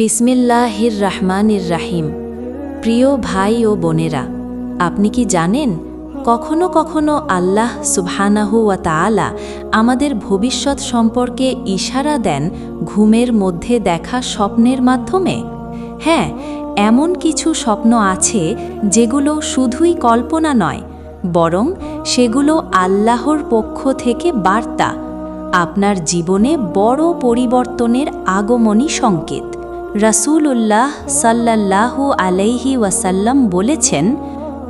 বিসমিল্লাহির রহমানির রাহিম। প্রিয় ভাই ও বোনেরা, আপনি কি জানেন কখনো কখনো আল্লাহ সুবহানাহু ওয়া তাআলা আমাদের ভবিষ্যৎ সম্পর্কে ইশারা দেন ঘুমের মধ্যে দেখা স্বপ্নের মাধ্যমে? হ্যাঁ এমন কিছু স্বপ্ন আছে যেগুলো শুধুই কল্পনা নয়, বরং সেগুলো আল্লাহর পক্ষ থেকে বার্তা, আপনার জীবনে বড় পরিবর্তনের আগমনী সংকেত। রাসূলুল্লাহ সাল্লাল্লাহু আলাইহি ওয়াসাল্লাম বলেছেন,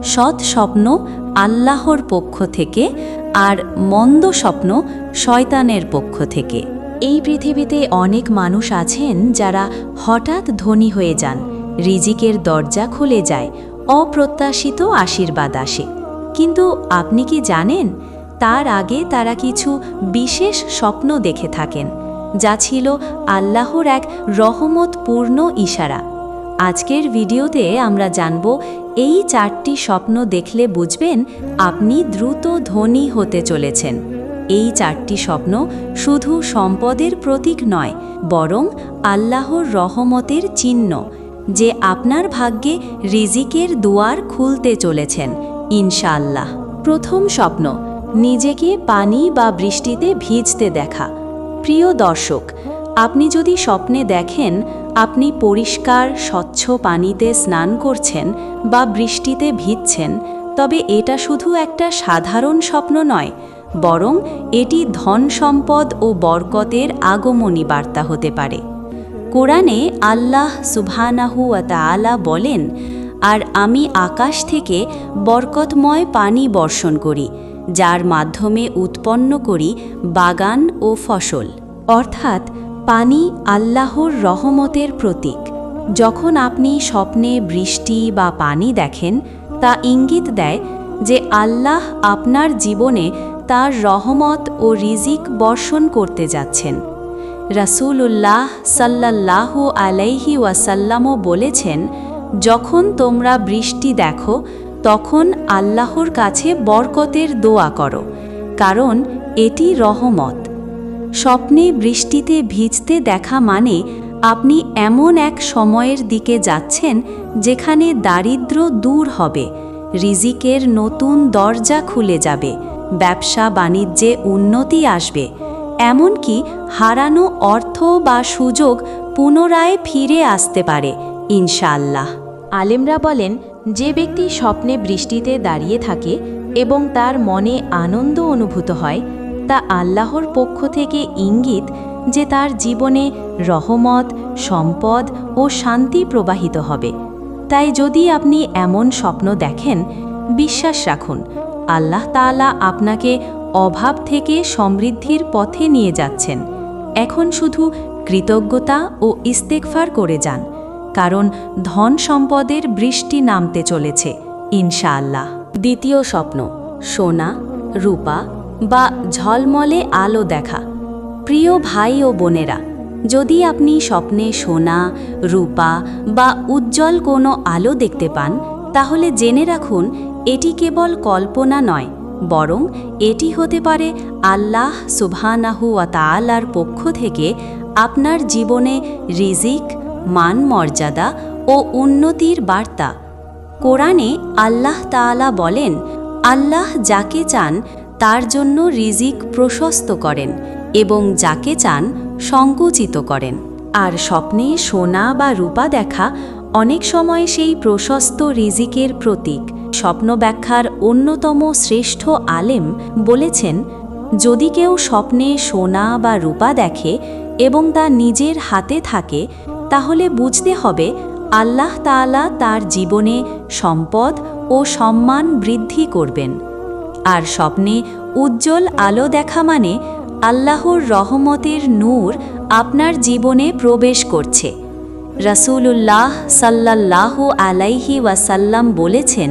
সৎ স্বপ্ন আল্লাহর পক্ষ থেকে আর মন্দ স্বপ্ন শয়তানের পক্ষ থেকে। এই পৃথিবীতে অনেক মানুষ আছেন যারা হঠাৎ ধনী হয়ে যান, রিজিকের দরজা খুলে যায়, অপ্রত্যাশিত আশীর্বাদ আসে। কিন্তু আপনি কি জানেন, তার আগে তারা কিছু বিশেষ স্বপ্ন দেখে থাকেন যা ছিল আল্লাহর এক রহমতপূর্ণ ইশারা। আজকের ভিডিওতে আমরা জানব, এই চারটি স্বপ্ন দেখলে বুঝবেন আপনি দ্রুত ধনী হতে চলেছেন। এই চারটি স্বপ্ন শুধু সম্পদের প্রতীক নয়, বরং আল্লাহর রহমতের চিহ্ন, যে আপনার ভাগ্যে রিজিকের দুয়ার খুলতে চলেছেন, ইনশাআল্লাহ। প্রথম স্বপ্ন, নিজেকে পানি বা বৃষ্টিতে ভিজতে দেখা। প্রিয় দর্শক, আপনি যদি স্বপ্নে দেখেন আপনি পরিষ্কার, স্বচ্ছ পানিতে স্নান করছেন বা বৃষ্টিতে ভিজছেন, তবে এটা শুধু একটা সাধারণ স্বপ্ন নয়, বরং এটি ধন সম্পদ ও বরকতের আগমনী বার্তা হতে পারে। কোরআনে আল্লাহ সুবহানাহু তাআলা বলেন, আর আমি আকাশ থেকে বরকতময় পানি বর্ষণ করি যার মাধ্যমে উৎপন্ন করি বাগান ও ফসল। অর্থাৎ পানি আল্লাহর রহমতের প্রতীক। যখন আপনি স্বপ্নে বৃষ্টি বা পানি দেখেন, তা ইঙ্গিত দেয় যে আল্লাহ আপনার জীবনে তার রহমত ও রিজিক বর্ষণ করতে যাচ্ছেন। রাসূলুল্লাহ সাল্লাল্লাহু আলাইহি ওয়াসাল্লামও বলেছেন, যখন তোমরা বৃষ্টি দেখো তখন আল্লাহর কাছে বরকতের দোয়া করো, কারণ এটি রহমত। স্বপ্নে বৃষ্টিতে ভিজতে দেখা মানে আপনি এমন এক সময়ের দিকে যাচ্ছেন যেখানে দারিদ্র দূর হবে, রিজিকের নতুন দরজা খুলে যাবে, ব্যবসা বাণিজ্যে উন্নতি আসবে, এমনকি হারানো অর্থ বা সুযোগ পুনরায় ফিরে আসতে পারে, ইনশাআল্লাহ। আলেমরা বলেন যে ব্যক্তি স্বপ্নে বৃষ্টিতে দাঁড়িয়ে থাকে এবং তার মনে আনন্দ অনুভূত হয়, তা আল্লাহর পক্ষ থেকে ইঙ্গিত যে তার জীবনে রহমত, সম্পদ ও শান্তি প্রবাহিত হবে। তাই যদি আপনি এমন স্বপ্ন দেখেন, বিশ্বাস রাখুন, আল্লাহ তাআলা আপনাকে অভাব থেকে সমৃদ্ধির পথে নিয়ে যাচ্ছেন। এখন শুধু কৃতজ্ঞতা ও ইস্তেকফার করে যান। কারণ ধন সম্পদের বৃষ্টি নামতে চলেছে, ইনশাআল্লাহ। দ্বিতীয় স্বপ্ন, সোনা, রূপা বা ঝলমলে আলো দেখা। প্রিয় ভাই ও বোনেরা, যদি আপনি স্বপ্নে সোনা, রূপা বা উজ্জ্বল কোনো আলো দেখতে পান, তাহলে জেনে রাখুন, এটি কেবল কল্পনা নয়, বরং এটি হতে পারে আল্লাহ সুবহানাহু ওয়া তাআলার পক্ষ থেকে আপনার জীবনে রিজিক মান মর্যাদা ও উন্নতির বার্তা। কোরআনে আল্লাহ তাআলা বলেন, আল্লাহ যাকে চান তার জন্য রিজিক প্রশস্ত করেন এবং যাকে চান সংকুচিত করেন। আর স্বপ্নে সোনা বা রূপা দেখা অনেক সময় সেই প্রশস্ত রিজিকের প্রতীক। স্বপ্ন ব্যাখ্যার অন্যতম শ্রেষ্ঠ আলেম বলেছেন, যদি কেউ স্বপ্নে সোনা বা রূপা দেখে এবং তা নিজের হাতে থাকে তাহলে বুঝতে হবে আল্লাহ তাআলা তার জীবনে সম্পদ ও সম্মান বৃদ্ধি করবেন। আর স্বপ্নে উজ্জ্বল আলো দেখা মানে আল্লাহর রহমতের নূর আপনার জীবনে প্রবেশ করছে। রাসূলুল্লাহ সাল্লাল্লাহু আলাইহি ওয়াসাল্লাম বলেছেন,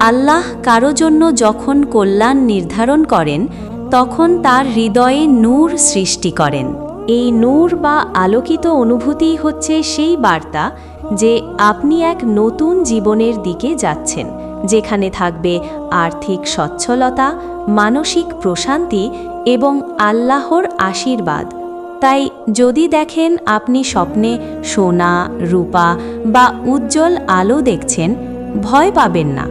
আল্লাহ কারও জন্য যখন কল্যাণ নির্ধারণ করেন, তখন তার হৃদয়ে নূর সৃষ্টি করেন। এই নূর বা আলোকিত অনুভূতিই হচ্ছে সেই বার্তা যে আপনি এক নতুন জীবনের দিকে যাচ্ছেন, যেখানে থাকবে আর্থিক সচ্ছলতা, মানসিক প্রশান্তি এবং আল্লাহর আশীর্বাদ। তাই যদি দেখেন আপনি স্বপ্নে সোনা, রূপা বা উজ্জ্বল আলো দেখছেন, ভয় পাবেন না,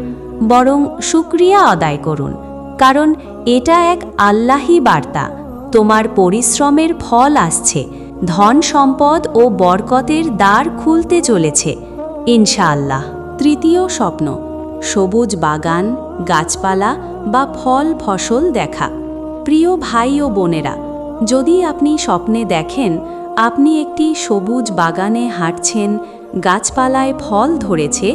বরং শুক্রিয়া আদায় করুন, কারণ এটা এক আল্লাহি বার্তা। তোমার পরিশ্রমের ফল আসছে, ধন সম্পদ ও বরকতের দ্বার খুলতে চলেছে। ইনশাআল্লাহ। তৃতীয় স্বপ্ন, সবুজ বাগান, গাছপালা বা ফল ফসল দেখা। প্রিয় ভাই ও বোনেরা, যদি আপনি স্বপ্নে দেখেন, আপনি একটি সবুজ বাগানে হাঁটছেন, গাছপালায় ফল ধরেছে,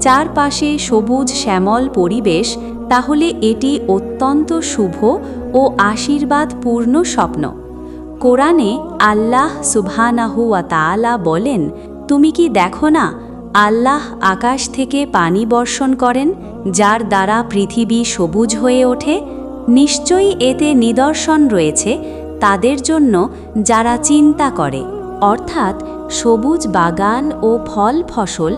চারপাশে সবুজ শ্যামল পরিবেশ, তাহলে এটি অত্যন্ত শুভ ও আশীর্বাদপূর্ণ স্বপ্ন। কোরআনে আল্লাহ সুবহানাহু ওয়া তাআলা বলেন, তুমি কি দেখো না, আল্লাহ আকাশ থেকে পানি বর্ষণ করেন, যার দ্বারা পৃথিবী সবুজ হয়ে ওঠে? নিশ্চয়ই এতে নিদর্শন রয়েছে তাদের জন্য যারা চিন্তা করে। অর্থাৎ সবুজ বাগান ও ফল ফসল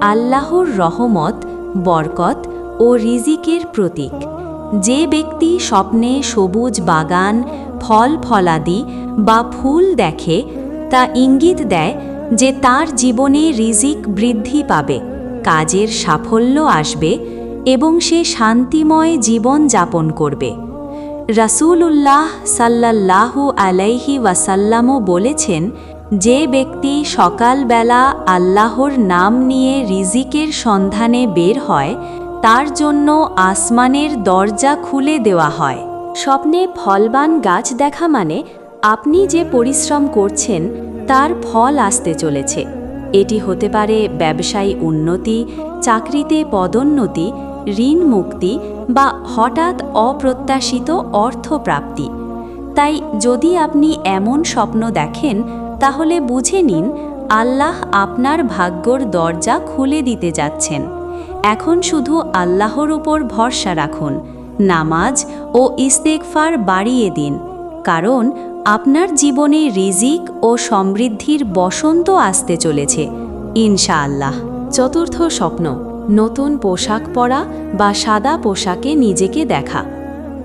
আল্লাহর রহমত, বরকত ও রিজিকের প্রতীক। যে ব্যক্তি স্বপ্নে সবুজ বাগান, ফল ফলাদি বা ফুল দেখে, তা ইঙ্গিত দেয় যে তার জীবনে রিজিক বৃদ্ধি পাবে, কাজের সাফল্য আসবে এবং সে শান্তিময় জীবন যাপন করবে। রাসূলুল্লাহ সাল্লাল্লাহু আলাইহি ওয়াসাল্লামও বলেছেন, যে ব্যক্তি সকালবেলা আল্লাহর নাম নিয়ে রিজিকের সন্ধানে বের হয় তার জন্য আসমানের দরজা খুলে দেওয়া হয়। স্বপ্নে ফলবান গাছ দেখা মানে আপনি যে পরিশ্রম করছেন, তার ফল আসতে চলেছে। এটি হতে পারে ব্যবসায়ী উন্নতি, চাকরিতে পদোন্নতি, ঋণ মুক্তি বা হঠাৎ অপ্রত্যাশিত অর্থপ্রাপ্তি তাই যদি আপনি এমন স্বপ্ন দেখেন, তাহলে বুঝে নিন, আল্লাহ আপনার ভাগ্যর দরজা খুলে দিতে যাচ্ছেন। এখন শুধু আল্লাহর উপর ভরসা রাখুন, নামাজ ও ইস্তেকফার বাড়িয়ে দিন, কারণ আপনার জীবনে রিজিক ও সমৃদ্ধির বসন্ত আসতে চলেছে, ইনশাআল্লাহ। চতুর্থ স্বপ্ন, নতুন পোশাক পরা বা সাদা পোশাকে নিজেকে দেখা।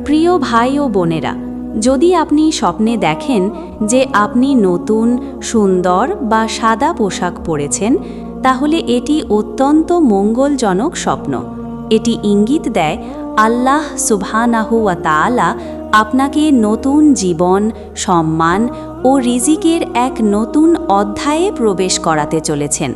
প্রিয় ভাই ও বোনেরা যদি আপনি স্বপ্নে দেখেন যে আপনি নতুন, সুন্দর বা সাদা পোশাক পরেছেন, তাহলে এটি অত্যন্ত মঙ্গলজনক স্বপ্ন। এটি ইঙ্গিত দেয় আল্লাহ সুবহানাহু তাআলা আপনাকে নতুন জীবন, সম্মান ও রিজিকের এক নতুন অধ্যায়ে প্রবেশ করাতে চলেছেন।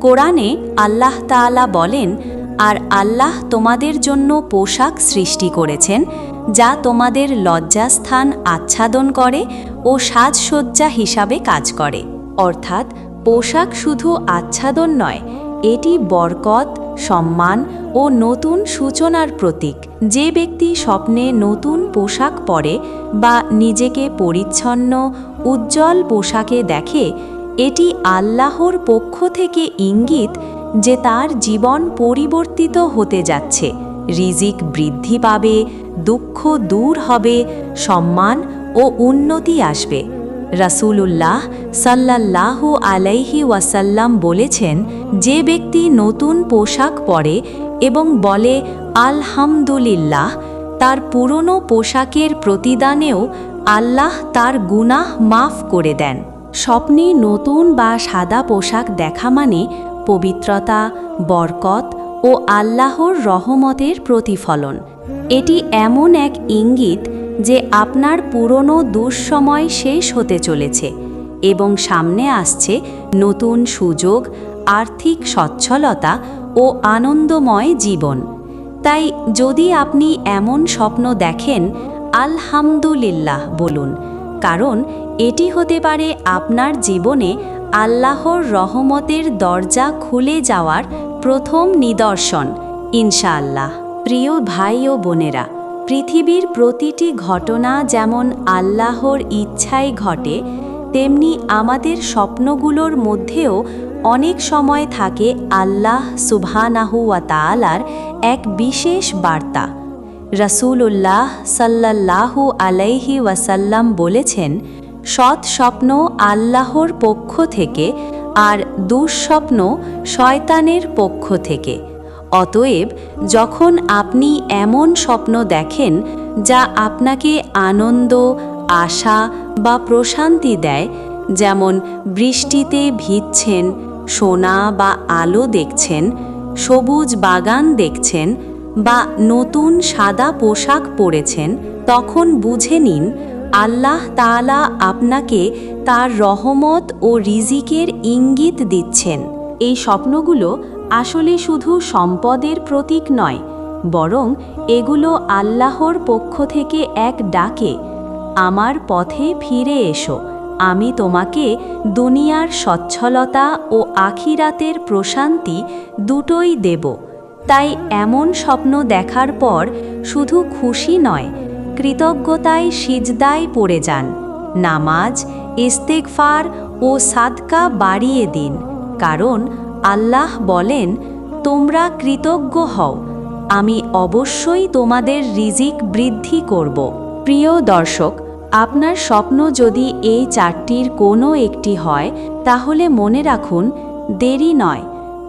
কোরআনে আল্লাহ তাআলা বলেন, আর আল্লাহ তোমাদের জন্য পোশাক সৃষ্টি করেছেন যা তোমাদের লজ্জাস্থান আচ্ছাদন করে ও সাজসজ্জা হিসাবে কাজ করে। অর্থাৎ পোশাক শুধু আচ্ছাদন নয়, এটি বরকত, সম্মান ও নতুন সূচনার প্রতীক। যে ব্যক্তি স্বপ্নে নতুন পোশাক পরে বা নিজেকে পরিচ্ছন্ন, উজ্জ্বল পোশাকে দেখে, এটি আল্লাহর পক্ষ থেকে ইঙ্গিত যে তার জীবন পরিবর্তিত হতে যাচ্ছে। রিজিক বৃদ্ধি পাবে দুঃখ দূর হবে, সম্মান ও উন্নতি আসবে। রাসূলুল্লাহ সাল্লাল্লাহু আলাইহি ওয়াসাল্লাম বলেছেন, যে ব্যক্তি নতুন পোশাক পরে এবং বলে, আলহামদুলিল্লাহ তার পুরনো পোশাকের প্রতিদানেও আল্লাহ তার গুনাহ মাফ করে দেন। স্বপ্নে নতুন বা সাদা পোশাক দেখা মানে পবিত্রতা, বরকত ও আল্লাহর রহমতের প্রতিফলন। এটি এমন এক ইঙ্গিত যে আপনার পুরনো দুঃসময় শেষ হতে চলেছে এবং সামনে আসছে নতুন সুযোগ, আর্থিক সচ্ছলতা ও আনন্দময় জীবন। তাই যদি আপনি এমন স্বপ্ন দেখেন, আলহামদুলিল্লাহ বলুন, কারণ এটি হতে পারে আপনার জীবনে আল্লাহর রহমতের দরজা খুলে যাওয়ার প্রথম নিদর্শন, ইনশাআল্লাহ। প্রিয় ভাই ও বোনেরা, পৃথিবীর প্রতিটি ঘটনা যেমন আল্লাহর ইচ্ছায় ঘটে, তেমনি আমাদের স্বপ্নগুলোর মধ্যেও অনেক সময় থাকে আল্লাহ সুবহানাহু ওয়া তাআলার এক বিশেষ বার্তা। রাসূলুল্লাহ সাল্লাল্লাহু আলাইহি ওয়াসাল্লাম বলেছেন, সৎ স্বপ্ন আল্লাহর পক্ষ থেকে আর দুঃস্বপ্ন শয়তানের পক্ষ থেকে। অতএব যখন আপনি এমন স্বপ্ন দেখেন, যা আপনাকে আনন্দ, আশা বা প্রশান্তি দেয়, যেমন বৃষ্টিতে ভিজছেন, সোনা বা আলো দেখছেন, সবুজ বাগান দেখছেন বা নতুন সাদা পোশাক পরেছেন, তখন বুঝে নিন, আল্লাহ তাআলা আপনাকে তার রহমত ও রিজিকের ইঙ্গিত দিচ্ছেন। এই স্বপ্নগুলো আসলে শুধু সম্পদের প্রতীক নয়, বরং এগুলো আল্লাহর পক্ষ থেকে এক ডাকে, আমার পথে ফিরে এসো, আমি তোমাকে দুনিয়ার সচ্ছলতা ও আখিরাতের প্রশান্তি দুটোই দেব। তাই এমন স্বপ্ন দেখার পর শুধু খুশি নয়, কৃতজ্ঞতায় সিজদায় পড়ে যান। নামাজ ইস্তেকফার ও সাদকা বাড়িয়ে দিন। কারণ আল্লাহ বলেন, তোমরা কৃতজ্ঞ হও। আমি অবশ্যই তোমাদের রিজিক বৃদ্ধি করব। প্রিয় দর্শক, আপনার স্বপ্ন যদি এই চারটির কোনো একটি হয়, তাহলে মনে রাখুন, দেরি নয়।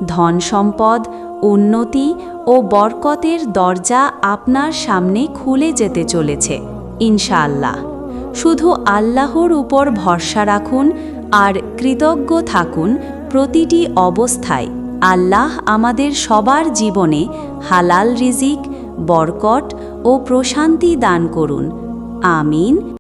ধন সম্পদ, উন্নতি ও বরকতের দরজা আপনার সামনে খুলে যেতে চলেছে, ইনশাআল্লাহ। শুধু আল্লাহর উপর ভরসা রাখুন আর কৃতজ্ঞ থাকুন প্রতিটি অবস্থায়। আল্লাহ আমাদের সবার জীবনে হালাল রিজিক বরকট ও প্রশান্তি দান করুন। আমিন।